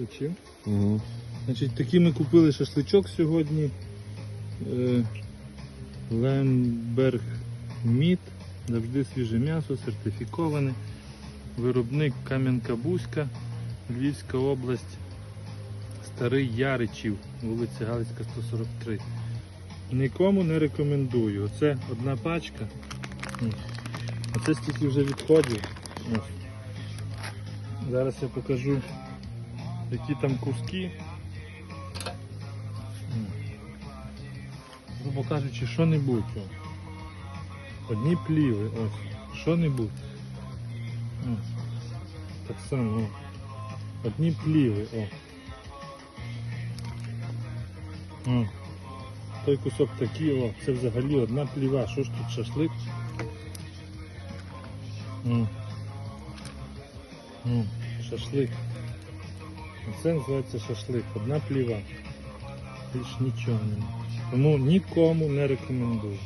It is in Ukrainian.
включив. Угу. Значить, такий ми купили шашличок сьогодні. Е, Лемберг Міт. Завжди свіже м'ясо, сертифіковане. Виробник Кам'янка-Бузька, Львівська область, Старий Яричів, вулиця Галицька, 143. Нікому не рекомендую. Оце одна пачка. Оце стільки вже відходів. Зараз я покажу, які там куски. Грубо кажучи, що-небудь. Одні пліви, ось. Що-небудь. Так само. Одні пліви, о. О. Той кусок такий, о, це взагалі одна пліва. Що ж тут шашлик? О. О, шашлик. Це називається шашлик. Одна пліва. Більш нічого немає. Тому нікому не рекомендую.